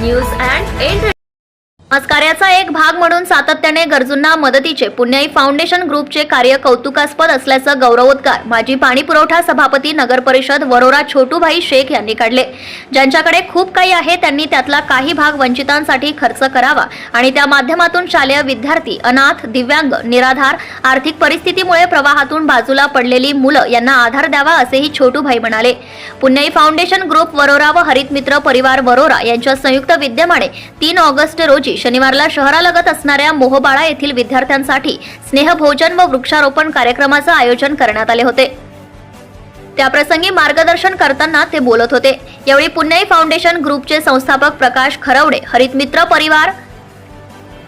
news and entertainment. Entertainment कार्याचा एक भाग म्हणून सातत्याने गरजूंना मदतीचे पुण्याई फाउंडेशन ग्रुपचे कार्य कौतुकास्पद असल्याचं गौरवोद्गार माजी पाणी पुरवठा सभापती नगर परिषद वरोरा छोटूभाई शेख यांनी काढले. ज्यांच्याकडे खूप काही आहे त्यांनी त्यातला काही भाग वंचितांसाठी खर्च करावा आणि त्या माध्यमातून शालेय विद्यार्थी अनाथ दिव्यांग निराधार आर्थिक परिस्थितीमुळे प्रवाहातून बाजूला पडलेली मुलं यांना आधार द्यावा असेही छोटूभाई म्हणाले. पुण्याई फाउंडेशन ग्रुप वरोरा व हरित मित्र परिवार वरोरा यांच्या संयुक्त विद्यमाने तीन ऑगस्ट रोजी शनिवारला शहरालगत असणाऱ्या मोहबाळा येथील विद्यार्थ्यांसाठी स्नेहभोजन व वृक्षारोपण कार्यक्रमाचं आयोजन करण्यात आले होते. त्याप्रसंगी मार्गदर्शन करताना ते बोलत होते. यावेळी पुण्याई फाउंडेशन ग्रुपचे संस्थापक प्रकाश खरवडे हरितमित्र परिवार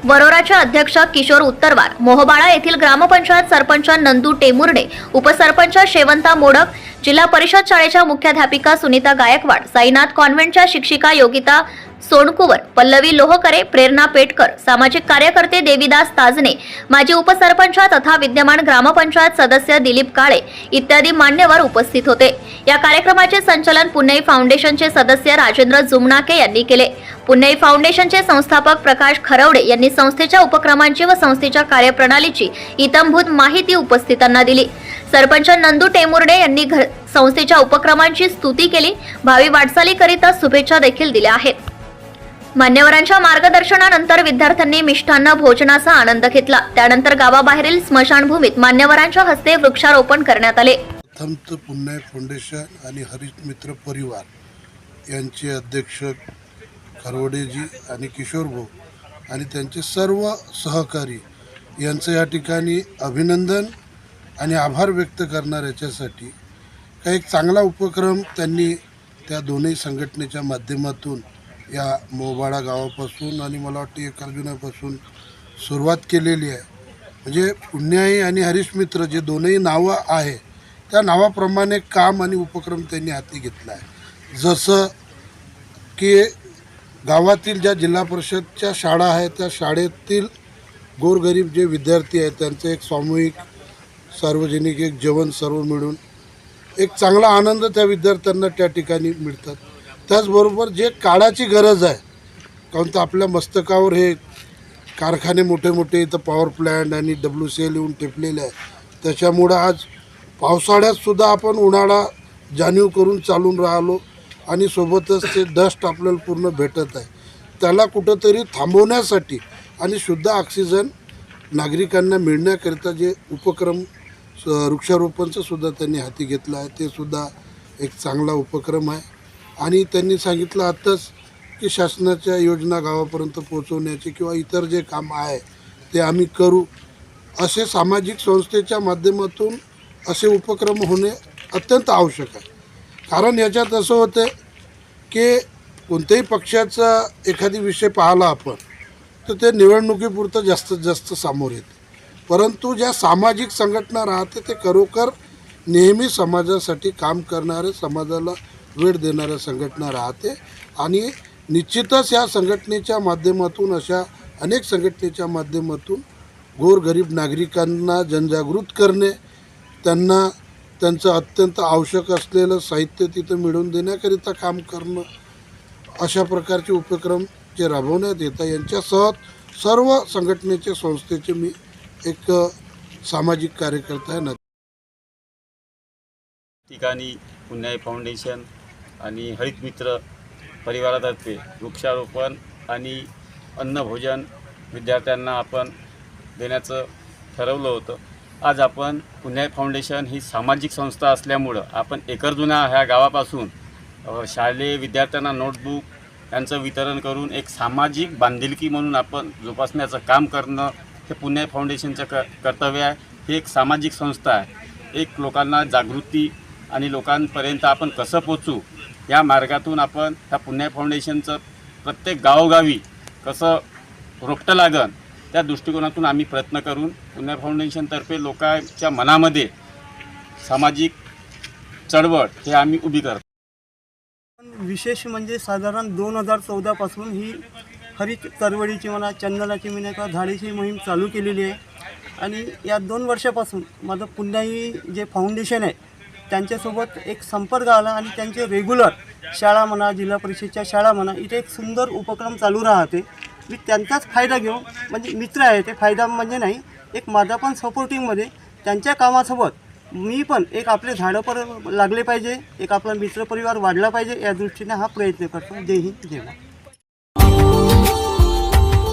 वरोराच्या अध्यक्ष किशोर उत्तरवार मोहबाळा येथील ग्रामपंचायत सरपंच नंदू टेमुर्डे उपसरपंच शेवंता मोडक जिल्हा परिषद शाळेच्या मुख्याध्यापिका सुनीता गायकवाड साईनाथ कॉन्व्हेंटच्या शिक्षिका योगिता सोनकुवर पल्लवी लोहकरे प्रेरणा पेटकर सामाजिक कार्यकर्ते देवीदास ताजने माजी उपसरपंच तथा विद्यमान ग्रामपंचायत सदस्य दिलीप काळे इत्यादी मान्यवर उपस्थित होते. या कार्यक्रमाचे संचालन पुणेई फाउंडेशनचे सदस्य राजेंद्र जुमनाके यांनी केले. पुणेई फाउंडेशनचे संस्थापक प्रकाश खरवडे यांनी संस्थेच्या उपक्रमांची व संस्थेच्या कार्यप्रणालीची इतंभूत माहिती उपस्थितांना दिली. सरपंच नंदू टेमुर्डे यांनी संस्थेच्या उपक्रमांची स्तुती केली. भावी वाटचालीकरिता शुभेच्छा देखील दिल्या आहेत. मान्यवरांच्या मार्गदर्शनानंतर विद्यार्थ्यांनी मिष्टान्न भोजनाचा आनंद घेतला. त्यानंतर गावाबाहेरील स्मशानभूमीत मान्यवरांच्या हस्ते वृक्षारोपण करण्यात आले. प्रथम पुण्य फाउंडेशन आणि हरित मित्र परिवार यांचे अध्यक्ष खरवडेजी आणि किशोर भाऊ आणि त्यांचे सर्व सहकारी यांचं या ठिकाणी अभिनंदन. आणि आभार व्यक्त करणार याच्यासाठी का एक चांगला उपक्रम त्यांनी त्या दोन्ही संघटनेच्या माध्यमातून या मोबाळा गावापासून आणि मला वाटतं एक अर्जुनापासून सुरुवात केलेली आहे. म्हणजे पुण्याई आणि हरीश मित्र जे दोनही नावं आहे त्या नावाप्रमाणे काम आणि उपक्रम त्यांनी हाती घेतला आहे. जसं की गावातील ज्या जिल्हा परिषदच्या शाळा आहेत त्या शाळेतील गोरगरीब जे विद्यार्थी आहेत त्यांचं एक सामूहिक सार्वजनिक एक जेवण सर्व मिळून एक चांगला आनंद त्या विद्यार्थ्यांना त्या ठिकाणी मिळतात. त्याचबरोबर जे काळाची गरज आहे काहून तर आपल्या मस्तकावर हे कारखाने मोठे मोठे इथं पॉवर प्लॅन्ट आणि डब्ल्यू सी एल येऊन टेपलेले आहे त्याच्यामुळं आज पावसाळ्यातसुद्धा आपण उन्हाळा जाणीव करून चालून राहिलो आणि सोबतच ते डस्ट आपल्याला पूर्ण भेटत आहे. त्याला कुठंतरी थांबवण्यासाठी आणि शुद्ध ऑक्सिजन नागरिकांना मिळण्याकरिता जे उपक्रम वृक्षारोपणचं सुद्धा त्यांनी हाती घेतलं आहे. ते सुद्धा एक चांगला उपक्रम आहे. आणि त्यांनी सांगितलं आत्ताच की शासनाच्या योजना गावापर्यंत पोहोचवण्याचे किंवा इतर जे काम आहे ते आम्ही करू. असे सामाजिक संस्थेच्या माध्यमातून असे उपक्रम होणे अत्यंत आवश्यक आहे. कारण याच्यात असं होतं की कोणत्याही पक्षाचा एखादी विषय पाहिला आपण तर ते निवडणुकीपुरतं जास्तीत जास्त सामोर येते. परंतु ज्या सामाजिक संघटना राहते ते खरोखर नेहमी समाजासाठी काम करणारे समाजाला वेळ देणाऱ्या संघटना राहते. आणि निश्चितच या संघटनेच्या माध्यमातून अशा अनेक संघटनेच्या माध्यमातून गोरगरीब नागरिकांना जनजागृत करणे त्यांना त्यांचं अत्यंत आवश्यक असलेलं साहित्य तिथं मिळवून देण्याकरिता काम करणं अशा प्रकारचे उपक्रम जे राबवण्यात येतात यांच्यासह सर्व संघटनेचे संस्थेचे मी एक सामाजिक कार्यकर्ता आहे ना. ठिकाणी पुण्याई फाउंडेशन आणि हरित मित्र परिवारातर्फे वृक्षारोपण आणि अन्नभोजन विद्यार्थ्यांना आपण देण्याचं ठरवलं होतं. आज आपण पुण्याई फाउंडेशन ही सामाजिक संस्था असल्यामुळं आपण एकरजुना ह्या गावापासून शालेय विद्यार्थ्यांना नोटबुक यांचं वितरण करून एक सामाजिक बांधिलकी म्हणून आपण जोपासण्याचं काम करणं हे पुणे फाउंडेशनचं क कर्तव्य आहे. ही एक सामाजिक संस्था आहे. एक लोकांना जागृती आणि लोकांपर्यंत आपण कसं पोचू या मार्गातून आपण ह्या पुणे फाउंडेशनचं प्रत्येक गावोगावी कसं रोपटं लागन त्या दृष्टिकोनातून आम्ही प्रयत्न करून पुणे फाउंडेशनतर्फे लोकांच्या मनामध्ये सामाजिक चळवळ हे आम्ही उभी करतो. विशेष म्हणजे साधारण दोन हजार चौदापासून ही हरित चळवळीची म्हणा चंदनाची म्हणा किंवा झाडीची मोहीम चालू केलेली आहे. आणि या दोन वर्षापासून माझं पुण्याही जे फाउंडेशन आहे त्यांच्यासोबत एक संपर्क आला आणि त्यांचे रेग्युलर शाळा म्हणा जिल्हा परिषदच्या शाळा म्हणा इथे एक सुंदर उपक्रम चालू राहते. मी त्यांचाच फायदा घेऊन म्हणजे मित्र आहे ते फायदा म्हणजे नाही एक माझा पण सपोर्टिंगमध्ये त्यांच्या कामासोबत मी पण एक आपले झाडं पर लागले पाहिजे एक आपला मित्रपरिवार वाढला पाहिजे या दृष्टीने हा प्रयत्न करतो. जय हिंद जय